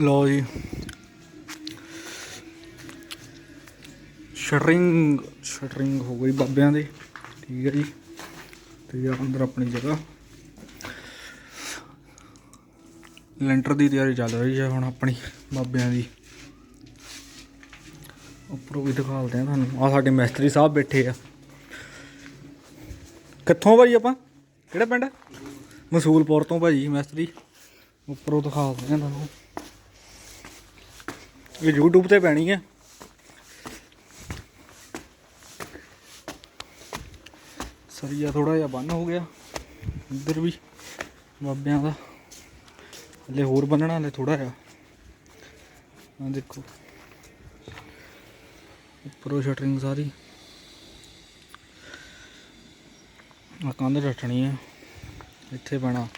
ਲਓ ਜੀ shuttering shuttering ਹੋ ਗਈ ਬਾਬਿਆਂ ਦੀ। ਠੀਕ ਹੈ ਜੀ। ਤੇ ਆ ਅੰਦਰ ਆਪਣੀ ਜਗ੍ਹਾ। ਲੈਂਟਰ ਦੀ ਤਿਆਰੀ ਚੱਲ ਰਹੀ ਹੈ ਹੁਣ ਆਪਣੀ ਬਾਬਿਆਂ ਦੀ। ਉੱਪਰੋਂ ਵੀ ਦਿਖਾਲਦੇ ਆ ਤੁਹਾਨੂੰ। ਆ ਸਾਡੇ ਮਿਸਤਰੀ ਸਾਹਿਬ ਬੈਠੇ ਆ। ਕਿੱਥੋਂ ਭਾਈ ਆਪਾਂ? ਕਿਹੜਾ ਪਿੰਡ? ਮਸੂਲਪੁਰ ਤੋਂ ਭਾਜੀ ਮਿਸਤਰੀ। ਉੱਪਰੋਂ ਦਿਖਾਲਦੇ ਆ ਤੁਹਾਨੂੰ। ਇਹ YouTube ਤੇ ਪੈਣੀ ਹੈ। ਸਰੀਆ ਥੋੜਾ ਜਿਹਾ ਬੰਨ ਹੋ ਗਿਆ। ਇੱਧਰ ਵੀ ਬਾਬਿਆਂ ਦਾ। ਹਲੇ ਹੋਰ ਬੰਨਣਾ ਹਲੇ ਥੋੜਾ ਜਿਹਾ। ਆ ਦੇਖੋ। ਉੱਪਰੋਂ ਸ਼ਟਰਿੰਗ ਸਾਰੀ। ਆ ਕੰਧ ਰੱਟਣੀ ਹੈ। ਇੱਥੇ ਪੈਣਾ।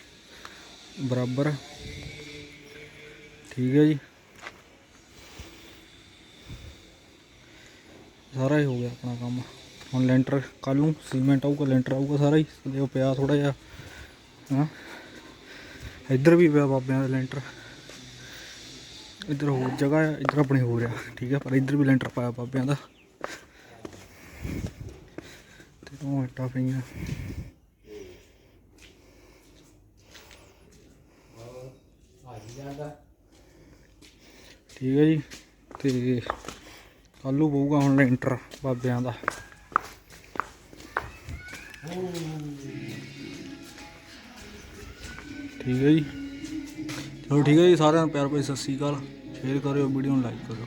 ਬਰਾਬਰ। ਠੀਕ ਹੈ ਜੀ। ਸਾਰਾ ਹੀ ਹੋ ਗਿਆ ਆਪਣਾ ਕੰਮ। ਹੁਣ ਲੈਂਟਰ ਕੱਲ ਨੂੰ ਸੀਮੈਂਟ ਆਊਗਾ ਲੈਂਟਰ ਆਊਗਾ ਸਾਰਾ ਹੀ। ਥੱਲੇ ਉਹ ਪਿਆ ਥੋੜਾ ਜਿਹਾ। ਹਾਂ? ਇੱਧਰ ਵੀ ਪਿਆ ਬਾਬਿਆਂ ਦਾ ਲੈਂਟਰ। ਇੱਧਰ ਹੋਰ ਜਗ੍ਹਾ ਹੈ ਇੱਧਰ ਆਪਣੀ ਹੋ ਰਿਹਾ ਠੀਕ ਹੈ ਪਰ ਇੱਧਰ ਵੀ ਲੈਂਟਰ ਪਾਇਆ ਬਾਬਿਆਂ ਦਾ। ਤੇ ਉਹ ਇੱਟਾਂ ਪਈਆਂ। ਠੀਕ ਹੈ ਜੀ। ਤੇ ਕੱਲ੍ਹ ਪਊਗਾ ਹੁਣ ਲੈਂਟਰ ਬਾਬਿਆਂ ਦਾ। ਠੀਕ ਹੈ ਜੀ। ਚਲੋ ਠੀਕ ਹੈ ਜੀ, ਸਾਰਿਆਂ ਨੂੰ ਪਿਆਰ ਭਾਈ ਸਤਿ ਸ਼੍ਰੀ ਅਕਾਲ। ਸ਼ੇਅਰ ਕਰਿਓ ਵੀਡੀਓ ਨੂੰ ਲਾਈਕ ਕਰਿਓ।